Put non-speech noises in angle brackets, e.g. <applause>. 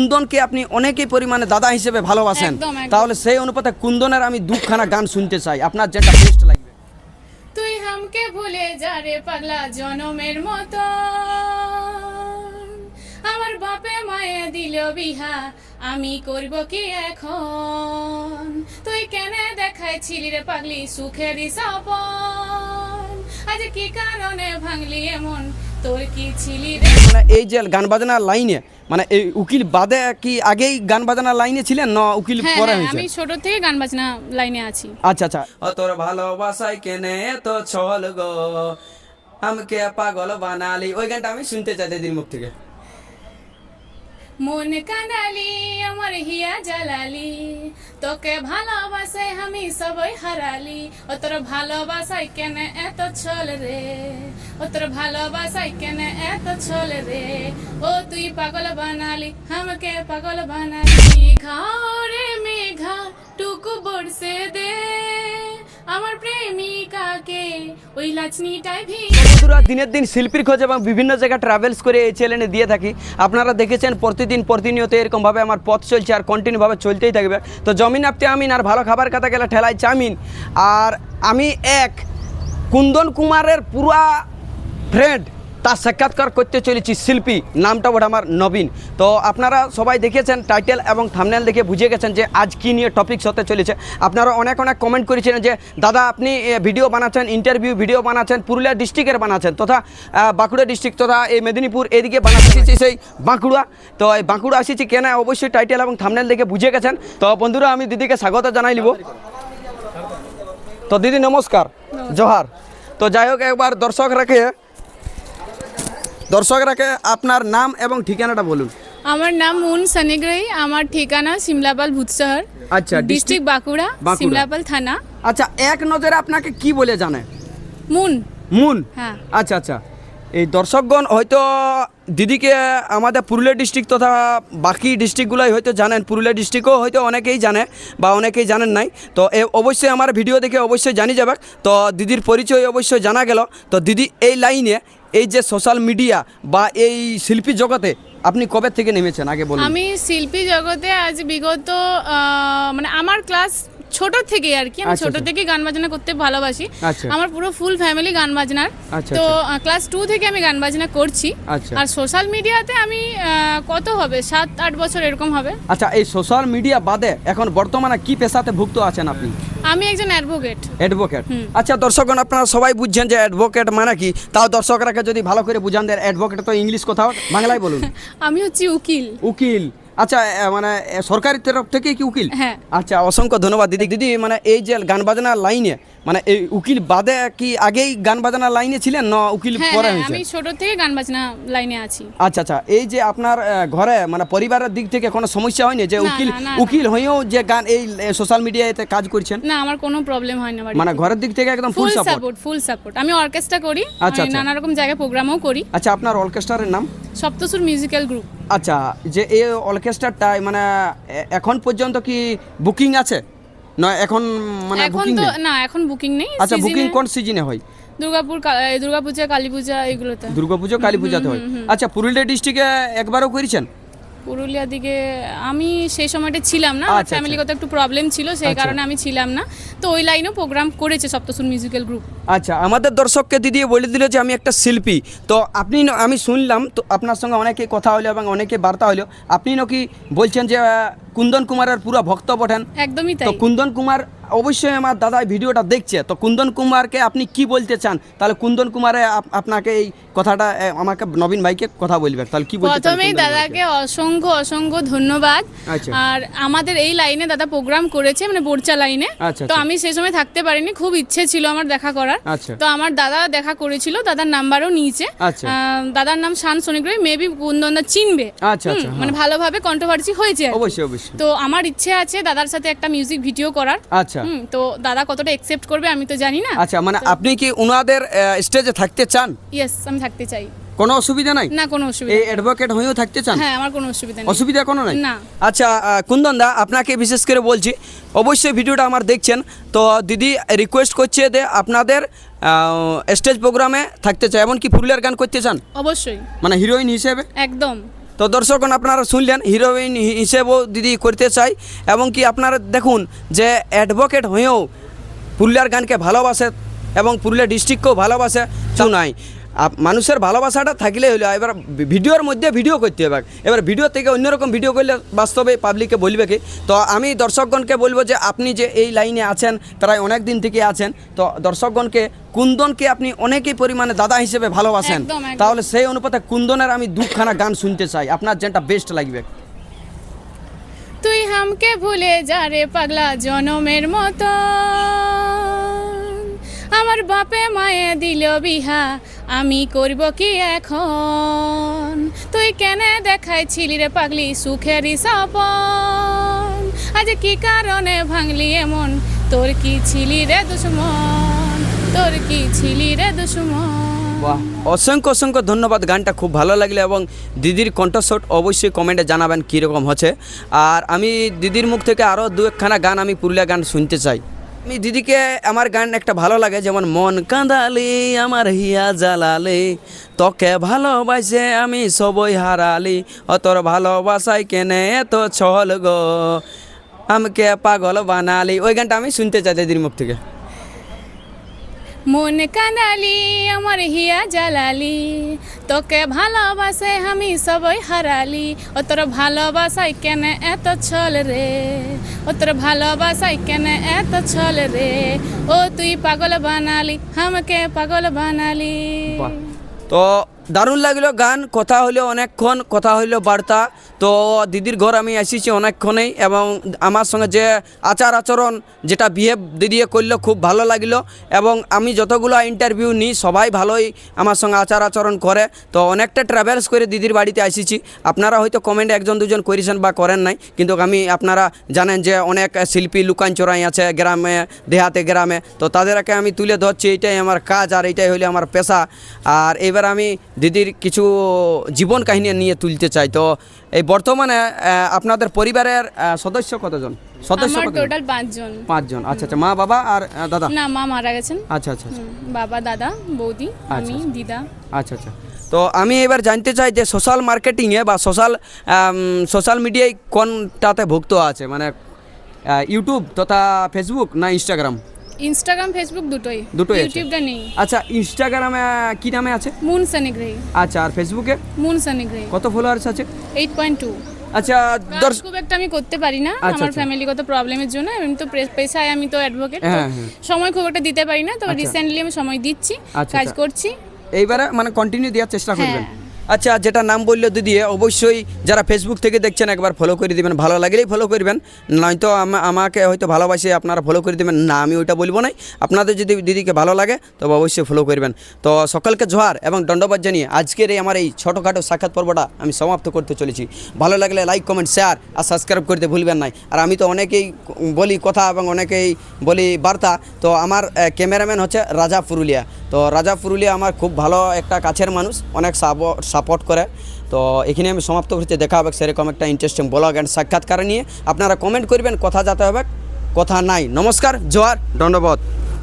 কুন্দনকে আপনি অনেকই পরিমাণে দাদা হিসেবে ভালোবাসেন। তাহলে সেই অনুপাতে কুন্দনের আমি দুখানা গান শুনতে চাই। আপনার যেটা বেস্ট লাগবে। তুই হামকে ভুলে যা রে পাগলা জনমের মতো। আমার বাপে মায়ে দিল বিহা আমি করব কি এখন? তুই কেন দেখাইছিলি রে পাগলি সুখের সপন আজ কি কারণে ভাঙলি এমন তোর কি ছিলি মানে এই যে গান বাজনা লাইনে মানে এই উকিল বাদে কি আগেই গান বাজনা লাইনে ছিলেন না উকিল হ্যাঁ পরে হ্যাঁ, হয়েছে? আমি ছোট থেকে গান বাজনা লাইনে আছি। আচ্ছা আচ্ছা। ও তোর ভালোবাসায় কেনে তো ছল গো? আমাকে পাগল বানালি। ওই গানটা আমি শুনতে চাই দিদির মুখ থেকে। মন কানালি, আমার হিয়া জ্বালালি তোকে ভালোবাসে আমি সবই হারালি। ও তোর ভালোবাসাই কেন এত ছল রে? ও তোর ভালোবাসাই কেন এত ছল রে? ও তুই পাগল বানালি, আমাকে পাগল বানালি। মেঘা রে মেঘা, টুকু বর্ষে দে আমার প্রেমিকাকে ওই দিনের দিন শিল্পীর খোঁজ এবং বিভিন্ন জায়গায় ট্রাভেলস করে এই চ্যানেলে দিয়ে থাকি। আপনারা দেখেছেন প্রতিদিন, প্রতিনিয়ত এরকমভাবে আমার পথ চলছে আর কন্টিনিউভাবে চলতেই থাকবে। তো জমিন আপতে আমিন আর ভালো খাবার কথা গেলে ঠেলায় চামিন। আর আমি এক, কুন্দন কুমারের পুরা ফ্রেন্ড তার সাক্ষাৎকার করতে চলেছি শিল্পী নামটা ওটা আমার নবীন। তো আপনারা সবাই দেখেছেন টাইটেল এবং থামনেল দেখে বুঝে গেছেন যে আজ কী নিয়ে টপিকস হতে চলেছে। আপনারা অনেক অনেক কমেন্ট করেছিলেন যে দাদা আপনি ভিডিও বানাচ্ছেন ইন্টারভিউ ভিডিও বানাচ্ছেন পুরুলিয়া ডিস্ট্রিক্টের বানাচ্ছেন। তথা বাঁকুড়া ডিস্ট্রিক্ট তথা এই মেদিনীপুর এদিকে বানাচ্ছি সেই বাঁকুড়া। তো এই বাঁকুড়া আসিছি কেন? অবশ্যই টাইটেল এবং থামনেল দেখে বুঝে গেছেন। তো বন্ধুরা আমি দিদিকে স্বাগত জানাই নিব তো দিদি নমস্কার। জোহার। তো যাই হোক একবার দর্শক রাখে দর্শক রাখে আপনার নাম এবং ঠিকানাটা বলুন। আমার নাম মুন সানিগ্রাহী আমার ঠিকানা সিমলাপাল ভূতশহর আচ্ছা, ডিস্ট্রিক্ট বাঁকুড়া বাঁকুড়া। সিমলাপাল থানা। আচ্ছা এক নজরে আপনাকে কি বলে জানে? মুন। মুন? হ্যাঁ। আচ্ছা আচ্ছা। এই দর্শকগণ হয়তো দিদিকে আমাদের পুরুলিয়া ডিস্ট্রিক্ট তথা বাকি ডিস্ট্রিক্টগুলোই হয়তো জানেন। পুরুলিয়া ডিস্ট্রিক্টও হয়তো অনেকেই জানে বা অনেকেই জানেন নাই। তো এ অবশ্যই আমার ভিডিও দেখে অবশ্যই জানি যাবে। তো দিদির পরিচয় অবশ্যই জানা গেল। তো দিদি এই লাইনে এই যে সোশ্যাল মিডিয়া বা এই শিল্পী জগতে আপনি কবে থেকে নেমেছেন? আগে বলুন। আমি শিল্পী জগতে আজ বিগত মানে আমার ক্লাস ছোট থেকে আর কি আমি আচ্ছা, ছোট আচ্ছা। থেকে গান বাজনা করতে ভালোবাসি। আচ্ছা। আমার পুরো ফুল ফ্যামিলি গান বাজনার। তো ক্লাস টু থেকে আমি গান বাজনা করছি। আর সোশ্যাল মিডিয়াতে আমি কত হবে? সাত আট বছর এরকম হবে। আচ্ছা এই সোশ্যাল মিডিয়া বাদে এখন বর্তমানে কি পেশাতে ভুক্ত আছেন আপনি? আমি একজন অ্যাডভোকেট অ্যাডভোকেট আচ্ছা দর্শকগণ আপনারা সবাই বুঝছেন যে অ্যাডভোকেট মানে কি? তাও দর্শকরাকে যদি ভালো করে বুঝান দেন অ্যাডভোকেট তো ইংলিশ কথা বাংলায় বলুন। <laughs> আমি হচ্ছি উকিল। উকিল। আচ্ছা মানে সরকারি তরফ থেকে কি উকিল? হ্যাঁ। আচ্ছা অসংখ্য ধন্যবাদ। দিদি দিদি মানে এই যে গান বাজনা লাইনে মানে এই উকিল বাদে কি আগেই গান বাজনার লাইনে ছিলেন না উকিল হ্যাঁ পরে হ্যাঁ, হয়েছে আমি ছোট থেকে গান বাজনা লাইনে আছি। আচ্ছা আচ্ছা এই যে আপনার ঘরে মানে পরিবারের দিক থেকে কোনো সমস্যা হয়নি যে উকিল। উকিল হয়েও যে গান এই সোশ্যাল মিডিয়াতে কাজ করছেন? না আমার কোনো প্রবলেম হয় না মানে ঘরের দিক থেকে একদম ফুল সাপোর্ট ফুল সাপোর্ট আমি অর্কেস্ট্রা করি আচ্ছা, আমি আচ্ছা। নানা রকম জায়গায় প্রোগ্রামও করি। আচ্ছা আপনার অর্কেস্ট্রারের নাম? সপ্তসুর মিউজিক্যাল গ্রুপ আচ্ছা যে এই অর্কেস্ট্রাটাই মানে এখন পর্যন্ত কি বুকিং আছে? না এখন মানে এখন বুকিং তো নেই? না এখন বুকিং নেই আচ্ছা বুকিং কোন সিজনে হয়? দুর্গাপুর এই দুর্গাপূজা কালীপূজা এগুলোতে। দুর্গাপুজো কালীপূজাতে হয়। আচ্ছা পুরুলিয়া ডিস্ট্রিক্টে একবারও করেছেন পুরুলিয়া দিকে আমি সেই সময়টা ছিলাম না আচ্ছা, ফ্যামিলিগত একটু প্রবলেম ছিল সেই আচ্ছা। কারণে আমি ছিলাম না। তো ওই লাইনেও প্রোগ্রাম করেছে সপ্তসুর মিউজিক্যাল গ্রুপ আচ্ছা আমাদের দর্শককে দিদি বলে দিল যে আমি একটা শিল্পী। তো আপনি আমি শুনলাম তো আপনার সঙ্গে অনেকে কথা হলো এবং অনেকে বার্তা হলো। আপনি নাকি বলছেন যে কুন্দন কুমারের পুরো ভক্ত বটেন। একদমই তো তাই। কুন্দন কুমার অবশ্যই আমার দাদা ভিডিওটা দেখছে। তো কুন্দন কুমারকে আপনি কি বলতে চান? তাহলে কুন্দন কুমারে আপনাকে এই কথাটা আমাকে নবীন ভাইকে কথা বলবে তাহলে কি বলতে চান প্রথমেই দাদাকে অসংখ্য অসংখ্য ধন্যবাদ। আচ্ছা। আর আমাদের এই লাইনে দাদা প্রোগ্রাম করেছে মানে বোরচা লাইনে। আচ্ছা, তো আচ্ছা। আমি সেই সময় থাকতে পারিনি খুব ইচ্ছে ছিল আমার দেখা করার। তো আমার দাদা দেখা করেছিল দাদার নাম্বারও নিয়েছে। দাদার নাম শান সনিগ্রহী মেবি কুন্দনদা চিনবে। আচ্ছা, হুম, আচ্ছা, হ্যাঁ। মানে ভালোভাবে কন্ট্রোভার্সি হয়েছে অবশ্যই অবশ্যই। তো আমার ইচ্ছে আছে দাদার সাথে একটা মিউজিক ভিডিও করার। আচ্ছা। হুম, তো দাদা কতটা একসেপ্ট করবে আমি তো জানি না। আচ্ছা মানে আপনি কি ওনাদের স্টেজে থাকতে চান? ইয়েস আমি থাকতে চাই। কোনো অসুবিধা নাই? না কোনো অসুবিধা এই অ্যাডভোকেট হয়েও থাকতে চান? হ্যাঁ আমার কোনো অসুবিধা নেই। অসুবিধা কোনো নাই? না। আচ্ছা কুন্দন দা আপনাকে বিশেষ করে বলছি অবশ্যই ভিডিওটা আমার দেখছেন তো দিদি রিকোয়েস্ট করছে যে আপনাদের স্টেজ প্রোগ্রামে থাকতে চায় এমনকি পুরুলিয়ার গান করতে চান? অবশ্যই। মানে হিরোইন হিসেবে? একদম। তো দর্শক আপনারা শুনলেন হিরোইন হিসেবেও দিদি করতে চাই এবং কি আপনারা দেখুন যে অ্যাডভোকেট হয়েও পুরুলিয়ার গানকে ভালোবাসে এবং পুরুলিয়া ডিস্ট্রিক্টকেও ভালোবাসে। তো নাই মানুষের ভালোবাসাটা থাকলে হইল এবার ভিডিওর মধ্যে ভিডিও করতে হবে। এবার ভিডিও থেকে অন্যরকম ভিডিও করলে বাস্তবে পাবলিককে বলবে কি? তো আমি দর্শকগণকে বলব যে আপনি যে এই লাইনে আছেন প্রায় অনেক দিন থেকে আছেন তো দর্শকগণকে কুন্দনকে আপনি অনেকই পরিমাণে দাদা হিসেবে ভালোবাসেন। তাহলে সেই অনুপাতে কুন্দনের আমি দুখানা গান শুনতে চাই। আপনার যেটা বেস্ট লাগবে। তুই হামকে ভুলে যা রে পাগলা জনমের মতো আমার বাপে মায়ে দিল বিহা আমি করব কি এখন? তুই কেনে দেখাইছিলি রে পাগলি সুখেরই সপন আজ কি কারণে ভাঙলি এমন? তোর কি ছিলি রে দুশ্মন? তোর কি ছিলি রে দুশ্মন? অসংখ্য অসংখ্য ধন্যবাদ, গানটা খুব ভালো লাগল এবং দিদির কণ্ঠস্বর অবশ্যই কমেন্টে জানাবেন কীরকম হচ্ছে। আর আমি দিদির মুখ থেকে আরও দু একখানা গান, আমি পুরুলিয়া গান শুনতে চাই। আমি দিদিকে, আমার গান একটা ভালো লাগে, যেমন, মন কাঁদালি, আমার হিয়া জ্বালালি, তোকে ভালোবাসে আমি সবই হারালি অতর ভালোবাসাই কেনে এত ছল গো, আমাকে পাগল বানালি। ওই গানটা আমি শুনতে চাই দিদির মুখ থেকে। মন কানালি, আমার হিয়া জালালি। তোকে ভালোবাসে আমি সবই হারালি। ও তোর ভালোবাসাই কেন এত ছল রে? ও তোর ভালোবাসাই কেন এত ছল রে? ও তুই পাগল বানালি, আমাকে পাগল বানালি। তো দারুণ লাগল গান, কথা হইল অনেকক্ষণ, কথা হইল বার্তা। তো দিদির ঘর আমি এসেছি অনেকক্ষণেই এবং আমার সঙ্গে যে আচার আচরণ, যেটা বিহেভ দিদি করল খুব ভালো লাগল এবং আমি যতগুলো ইন্টারভিউ নিই, সবাই ভালোই আমার সঙ্গে আচার আচরণ করে। তো অনেকটা ট্রাভেলস করে দিদির বাড়িতে এসেছি আপনারা হয়তো কমেন্টে একজন, দুজন করেছেন বা করেন নাই, কিন্তু আমি, আপনারা জানেন যে অনেক শিল্পী লুকান চোরাই আছে গ্রামে, দেহাতে গ্রামে। তো তাদেরকে আমি তুলে ধরছি, এইটাই আমার কাজ আর এইটাই হইলে আমার পেশা। আর এবার আমি দিদির কিছু জীবন কাহিনী নিয়ে তুলতে চাই। তো এই বর্তমানে আপনাদের পরিবারের সদস্য কতজন? সদস্য টোটাল পাঁচজন। পাঁচজন। আচ্ছা আচ্ছা। মা বাবা আর দাদা? না মা মারা গেছেন। আচ্ছা আচ্ছা আচ্ছা। বাবা দাদা বৌদি আমি দিদা। আচ্ছা আচ্ছা। তো আমি এবার জানতে চাই যে সোশ্যাল মার্কেটিংয়ে বা সোশ্যাল সোশ্যাল মিডিয়ায় কোনটাতে ভুক্ত আছে? মানে ইউটিউব তথা ফেসবুক না ইনস্টাগ্রাম ইনস্টাগ্রাম ফেসবুক দুটোই দুটোই আছে। ইউটিউবটা নেই আচ্ছা ইনস্টাগ্রামে কি নামে আছে মুন সানিগ্রহী আচ্ছা আর ফেসবুকে মুন সানিগ্রহী কত ফলোয়ার্স আছে এইট পয়েন্ট টু আচ্ছা দর্শক খুব একটা আমি করতে পারি না আচ্ছা, আমার আচ্ছা। ফ্যামিলিগত প্রবলেমের জন্য আমি তো প্রে- পেশায় আমি তো অ্যাডভোকেট হ্যাঁ, হ্যাঁ। সময় খুব একটা দিতে পারি না আচ্ছা। রিসেন্টলি আমি সময় দিচ্ছি আচ্ছা, কাজ আচ্ছা। করছি এইবারে মানে কন্টিনিউ দেওয়ার চেষ্টা করবেন হ্যাঁ। আচ্ছা যেটা নাম বলল দিদি অবশ্যই যারা ফেসবুক থেকে দেখছেন একবার ফলো করে দিবেন, ভালো লাগলেই ফলো করবেন। নয়তো আমা- আমাকে হয়তো ভালোবাসে আপনারা ফলো করে দিবেন, না, আমি ওইটা বলব না আপনাদের যদি দিদিকে ভালো লাগে, তবে অবশ্যই ফলো করবেন। তো সকলকে জোহার এবং দণ্ডবাদ জানিয়ে আজকের এই আমার এই ছোটোখাটো সাক্ষাৎ পর্বটা আমি সমাপ্ত করতে চলেছি। ভালো লাগলে লাইক কমেন্ট শেয়ার আর সাবস্ক্রাইব করতে ভুলবেন নাই। আর আমি তো অনেকেই বলি কথা এবং অনেকেই বলি বার্তা। তো আমার ক্যামেরাম্যান হচ্ছে রাজা পুরুলিয়া। তো রাজা পুরুলিয়া আমার খুব ভালো একটা কাছের মানুষ। অনেক সাপোর্ট করে। তো এখানে আমি সমাপ্ত করছি। দেখা হবে সেরকম একটা ইন্টারেস্টিং ব্লগ অ্যান্ড সাক্ষাৎকার নিয়ে। আপনারা কমেন্ট করবেন, কথা যাতে হবে, কথা নাই। নমস্কার, জোয়ার দণ্ডবোধ